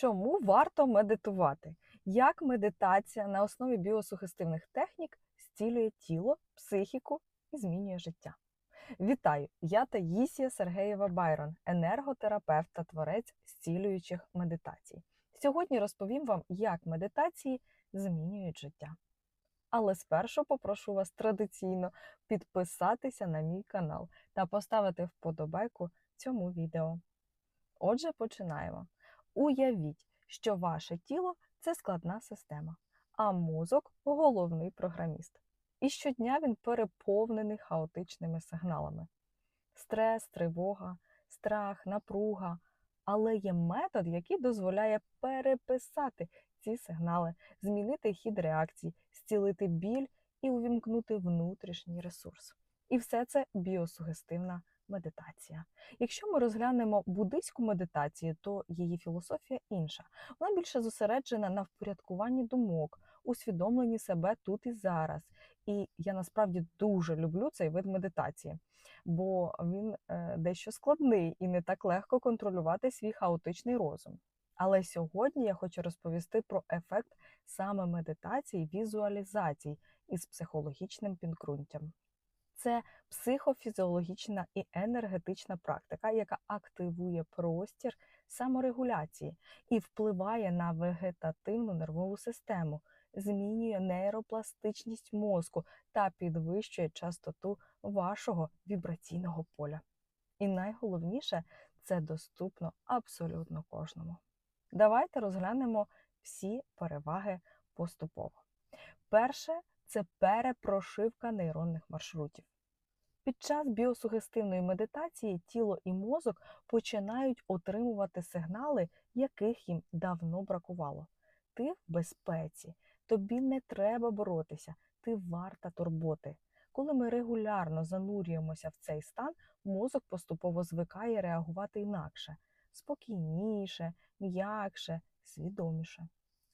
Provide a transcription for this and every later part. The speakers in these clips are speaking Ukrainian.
Чому варто медитувати? Як медитація на основі біосугестивних технік зцілює тіло, психіку і змінює життя? Вітаю! Я Таїсія Сергеєва Байрон, енерготерапевт та творець зцілюючих медитацій. Сьогодні розповім вам, як медитації змінюють життя. Але спершу попрошу вас традиційно підписатися на мій канал та поставити вподобайку цьому відео. Отже, починаємо. Уявіть, що ваше тіло це складна система, а мозок головний програміст. І щодня він переповнений хаотичними сигналами: стрес, тривога, страх, напруга. Але є метод, який дозволяє переписати ці сигнали, змінити хід реакцій, зцілити біль і увімкнути внутрішній ресурс. І все це біосугестивна медитація. Якщо ми розглянемо буддийську медитацію, то її філософія інша. Вона більше зосереджена на впорядкуванні думок, усвідомленні себе тут і зараз. І я насправді дуже люблю цей вид медитації, бо він е, дещо складний і не так легко контролювати свій хаотичний розум. Але сьогодні я хочу розповісти про ефект саме медитації, візуалізацій із психологічним підґрунтям. Це психофізіологічна і енергетична практика, яка активує простір саморегуляції і впливає на вегетативну нервову систему, змінює нейропластичність мозку та підвищує частоту вашого вібраційного поля. І найголовніше це доступно абсолютно кожному. Давайте розглянемо всі переваги поступово. Перше це перепрошивка нейронних маршрутів. Під час біосугестивної медитації тіло і мозок починають отримувати сигнали, яких їм давно бракувало. Ти в безпеці, тобі не треба боротися, ти варта турботи. Коли ми регулярно занурюємося в цей стан, мозок поступово звикає реагувати інакше, спокійніше, м'якше, свідоміше.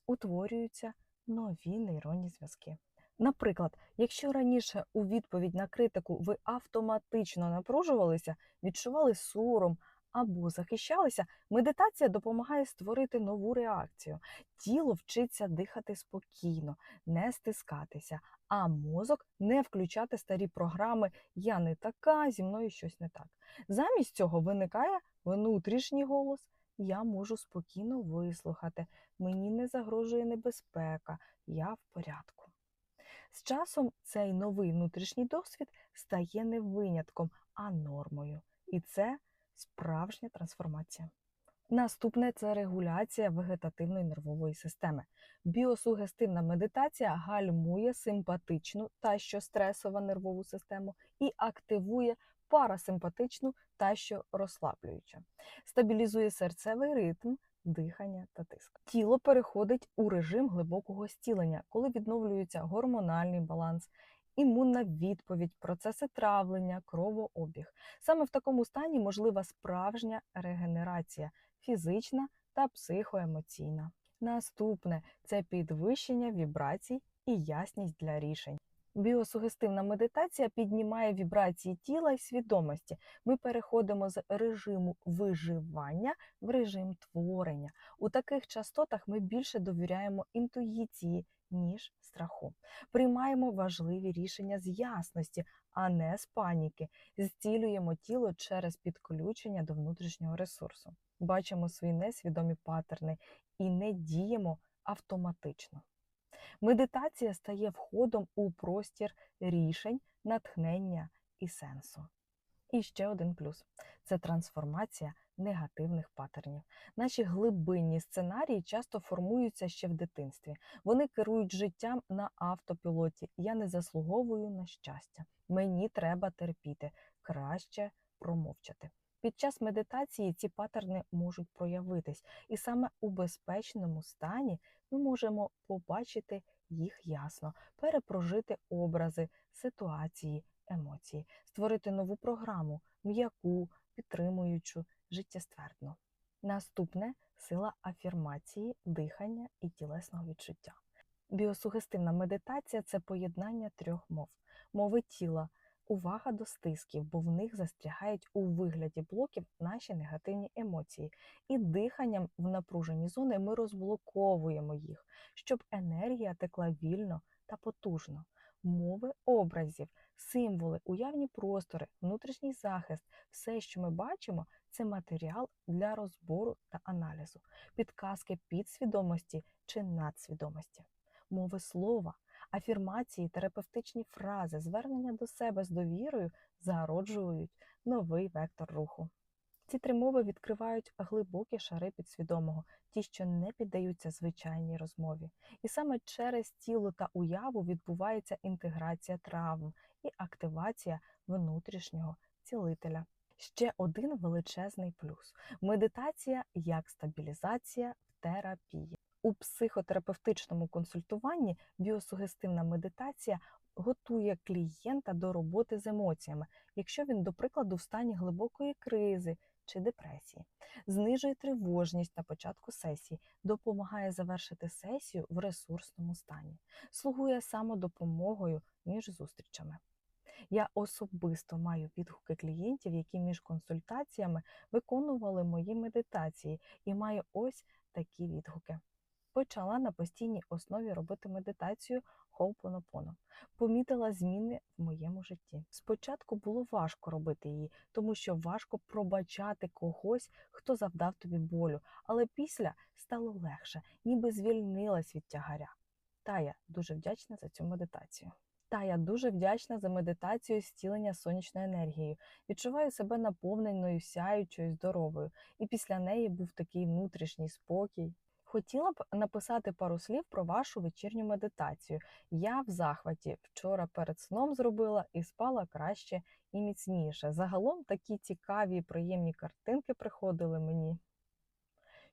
Утворюються нові нейронні зв'язки. Наприклад, якщо раніше у відповідь на критику ви автоматично напружувалися, відчували сором або захищалися, медитація допомагає створити нову реакцію. Тіло вчиться дихати спокійно, не стискатися, а мозок не включати старі програми Я не така, зі мною щось не так. Замість цього виникає внутрішній голос. Я можу спокійно вислухати, мені не загрожує небезпека, я в порядку. З часом цей новий внутрішній досвід стає не винятком, а нормою. І це справжня трансформація. Наступне це регуляція вегетативної нервової системи. Біосугестивна медитація гальмує симпатичну та що стресова нервову систему і активує парасимпатичну та що розслаблююча, стабілізує серцевий ритм, дихання та тиск. Тіло переходить у режим глибокого зцілення, коли відновлюється гормональний баланс, імунна відповідь, процеси травлення, кровообіг. Саме в такому стані можлива справжня регенерація фізична та психоемоційна. Наступне це підвищення вібрацій і ясність для рішень. Біосугестивна медитація піднімає вібрації тіла і свідомості. Ми переходимо з режиму виживання в режим творення. У таких частотах ми більше довіряємо інтуїції, ніж страху. Приймаємо важливі рішення з ясності, а не з паніки. Зцілюємо тіло через підключення до внутрішнього ресурсу. Бачимо свої несвідомі патерни і не діємо автоматично. Медитація стає входом у простір рішень, натхнення і сенсу. І ще один плюс це трансформація негативних патернів. Наші глибинні сценарії часто формуються ще в дитинстві. Вони керують життям на автопілоті. Я не заслуговую на щастя. Мені треба терпіти, краще промовчати. Під час медитації ці патерни можуть проявитись, і саме у безпечному стані ми можемо побачити їх ясно, перепрожити образи, ситуації, емоції, створити нову програму, м'яку, підтримуючу, життєствердну. Наступне сила афірмації, дихання і тілесного відчуття. Біосугестивна медитація це поєднання трьох мов: мови тіла, Увага до стисків, бо в них застрягають у вигляді блоків наші негативні емоції, і диханням в напружені зони ми розблоковуємо їх, щоб енергія текла вільно та потужно. Мови образів, символи, уявні простори, внутрішній захист все, що ми бачимо, це матеріал для розбору та аналізу, підказки підсвідомості чи надсвідомості, мови слова, афірмації, терапевтичні фрази, звернення до себе з довірою зароджують новий вектор руху. Ці три мови відкривають глибокі шари підсвідомого, ті, що не піддаються звичайній розмові. І саме через тіло та уяву відбувається інтеграція травм і активація внутрішнього цілителя. Ще один величезний плюс медитація як стабілізація в терапії. У психотерапевтичному консультуванні біосугестивна медитація готує клієнта до роботи з емоціями, якщо він, до прикладу, в стані глибокої кризи чи депресії, знижує тривожність на початку сесії, допомагає завершити сесію в ресурсному стані, слугує самодопомогою між зустрічами. Я особисто маю відгуки клієнтів, які між консультаціями виконували мої медитації, і маю ось такі відгуки. Почала на постійній основі робити медитацію Хоупонопоно. Помітила зміни в моєму житті. Спочатку було важко робити її, тому що важко пробачати когось, хто завдав тобі болю, але після стало легше, ніби звільнилась від тягаря. Та я дуже вдячна за цю медитацію. Та я дуже вдячна за медитацію зцілення сонячною енергією. Відчуваю себе наповненою, сяючою, здоровою, і після неї був такий внутрішній спокій. Хотіла б написати пару слів про вашу вечірню медитацію. Я в захваті вчора перед сном зробила і спала краще і міцніше. Загалом такі цікаві і приємні картинки приходили мені.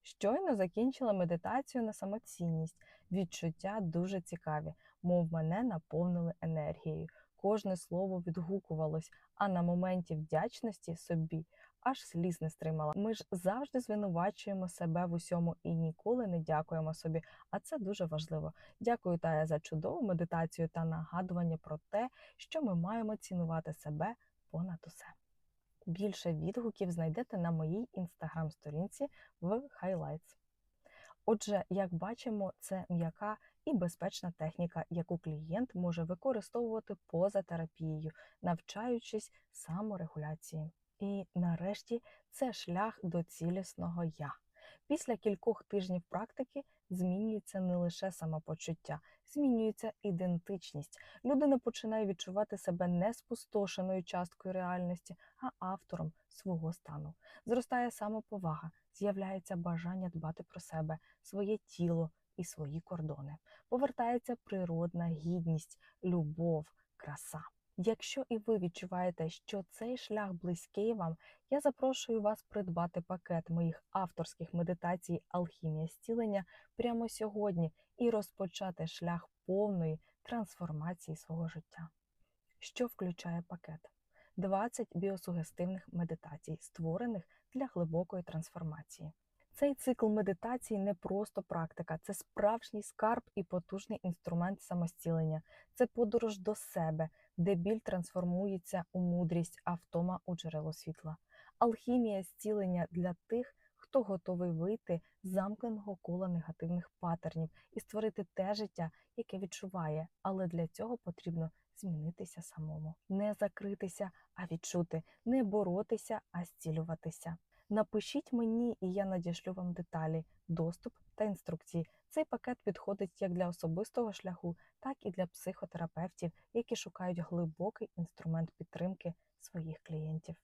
Щойно закінчила медитацію на самоцінність. Відчуття дуже цікаві, мов мене наповнили енергією. Кожне слово відгукувалось, а на моменті вдячності собі аж сліз не стримала. Ми ж завжди звинувачуємо себе в усьому і ніколи не дякуємо собі. А це дуже важливо. Дякую Тая за чудову медитацію та нагадування про те, що ми маємо цінувати себе понад усе. Більше відгуків знайдете на моїй інстаграм-сторінці в Highlights. Отже, як бачимо, це м'яка і безпечна техніка, яку клієнт може використовувати поза терапією, навчаючись саморегуляції. І нарешті це шлях до цілісного я. Після кількох тижнів практики змінюється не лише самопочуття, змінюється ідентичність. Людина починає відчувати себе не спустошеною часткою реальності, а автором свого стану. Зростає самоповага, з'являється бажання дбати про себе, своє тіло і свої кордони. Повертається природна гідність, любов, краса. Якщо і ви відчуваєте, що цей шлях близький вам, я запрошую вас придбати пакет моїх авторських медитацій Алхімія зцілення прямо сьогодні і розпочати шлях повної трансформації свого життя. Що включає пакет? 20 біосугестивних медитацій, створених для глибокої трансформації. Цей цикл медитацій не просто практика, це справжній скарб і потужний інструмент самостілення, це подорож до себе, де біль трансформується у мудрість, а втома у джерело світла. Алхімія зцілення для тих, хто готовий вийти з замкненого кола негативних патернів і створити те життя, яке відчуває, але для цього потрібно змінитися самому, не закритися, а відчути, не боротися, а зцілюватися. Напишіть мені, і я надішлю вам деталі, доступ та інструкції. Цей пакет підходить як для особистого шляху, так і для психотерапевтів, які шукають глибокий інструмент підтримки своїх клієнтів.